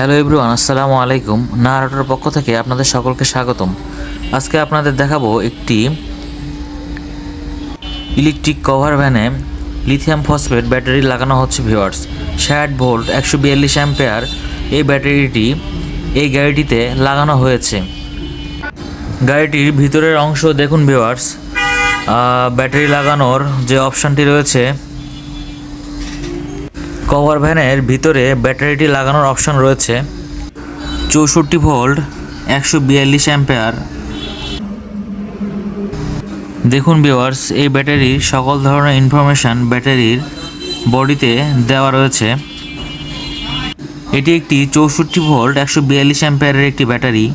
Hello everyone, আসসালামু আলাইকুম। নারাটোর পক্ষ থেকে আপনাদের সকলকে স্বাগতম। আজকে আপনাদের দেখাবো একটি ইলেকট্রিক কভার ভ্যানে লিথিয়াম ফসফেট ব্যাটারি লাগানো হচ্ছে ভিওয়ার্স ষাট ভোল্ট, একশো বিয়াল্লিশ অ্যাম্পেয়ার এই ব্যাটারিটি এই গাড়িটিতে লাগানো হয়েছে। গাড়িটির ভিতরের অংশ দেখুন ভিওয়ার্স ব্যাটারি লাগানোর যে অপশানটি রয়েছে কভার ভ্যানের ভিতরে ব্যাটারিটি লাগানোর অপশন রয়েছে। চৌষট্টি ভোল্ট, একশো বিয়াল্লিশ অ্যাম্পেয়ার। দেখুন ভিওয়ার্স এই ব্যাটারির সকল ধরনের ইনফরমেশান ব্যাটারির বডিতে দেওয়া রয়েছে। এটি একটি চৌষট্টি ভোল্ট, একশো বিয়াল্লিশ অ্যাম্পেয়ারের একটি ব্যাটারি।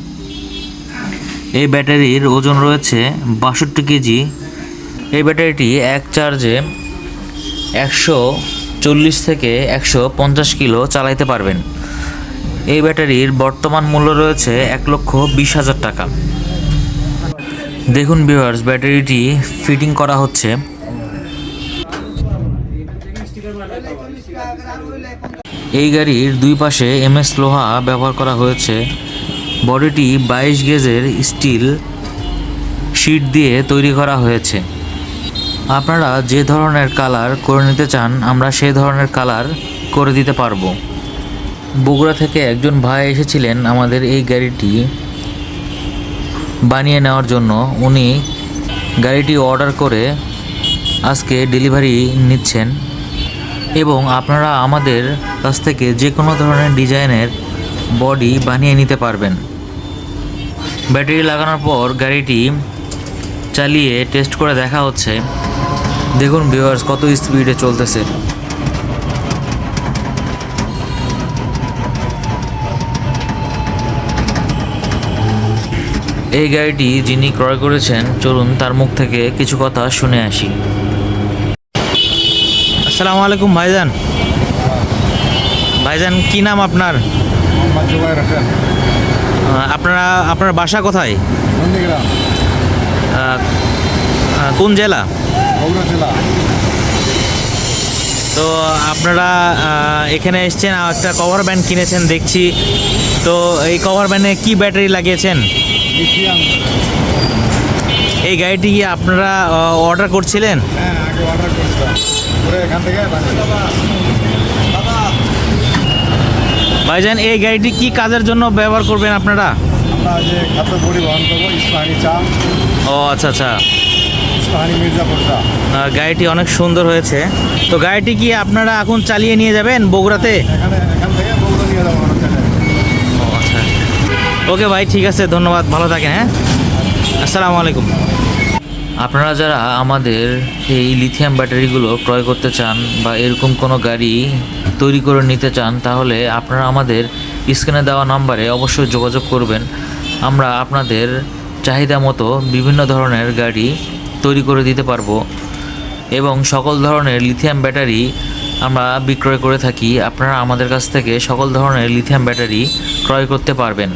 এই ব্যাটারির ওজন রয়েছে বাষট্টি কেজি। এই ব্যাটারিটি এক চার্জে একশো চল্লিশ থেকে একশো পঞ্চাশ কিলো চালাইতে পারবেন। এই ব্যাটারির বর্তমান মূল্য রয়েছে এক লক্ষ বিশ হাজার টাকা। দেখুন ভিউয়ার্স ব্যাটারিটি ফিটিং করা হচ্ছে। এই গাড়ির দুই পাশে এমএস লোহা ব্যবহার করা হয়েছে। বডিটি বাইশ গেজের স্টিল শিট দিয়ে তৈরি করা হয়েছে। আপনারা যে ধরনের কালার করে নিতে চান, আমরা সেই ধরনের কালার করে দিতে পারব। বগুড়া থেকে একজন ভাই এসেছিলেন আমাদের এই গাড়িটি বানিয়ে নেওয়ার জন্য। উনি গাড়িটি অর্ডার করে আজকে ডেলিভারি নিচ্ছেন এবং আপনারা আমাদের কাছ থেকে যে কোনো ধরনের ডিজাইনের বডি বানিয়ে নিতে পারবেন। ব্যাটারি লাগানোর পর গাড়িটি চালিয়ে টেস্ট করে দেখা হচ্ছে। দেখুন ভিউয়ার্স কত স্পিডে চলতেছে। এই গাড়িটি যিনি ক্রয় করেছেন চলুন তার মুখ থেকে কিছু কথা শুনে আসি। আসসালামু আলাইকুম ভাইজান। ভাইজান কি নাম আপনার? আপনারা আপনার বাসা কোথায়? কোন জেলা? বগুড়া জেলা। তো আপনারা এখানে এসছেন আর একটা কভার ব্যান্ড কিনেছেন দেখছি। তো এই কভার ব্যান্ডে কি ব্যাটারি লাগিয়েছেন? এই গাড়িটি কি আপনারা অর্ডার করছিলেন? হ্যাঁ ভাইজান এই গাড়িটি কি কাজের জন্য ব্যবহার করবেন আপনারা? ও আচ্ছা আচ্ছা। মির্জাপুর গাড়িটি অনেক সুন্দর হয়েছে। তো গাড়িটি কি আপনারা এখন চালিয়ে নিয়ে যাবেন বগুড়াতে? আচ্ছা। ওকে ভাই ঠিক আছে ধন্যবাদ ভালো থাকেন হ্যাঁ? আসসালামু আলাইকুম। আপনারা যারা আমাদের এই লিথিয়াম ব্যাটারিগুলো ক্রয় করতে চান বা এরকম কোনো গাড়ি তৈরি করে নিতে চান তাহলে আপনারা আমাদের স্ক্রিনে দেওয়া নাম্বারে অবশ্যই যোগাযোগ করবেন। আমরা আপনাদের চাহিদা মতো বিভিন্ন ধরনের গাড়ি তৈরি করে দিতে পারব। এবং সকল ধরনের লিথিয়াম ব্যাটারি আমরা বিক্রয় করে থাকি। আপনারা আমাদের কাছ থেকে সকল ধরনের লিথিয়াম ব্যাটারি ক্রয় করতে পারবেন।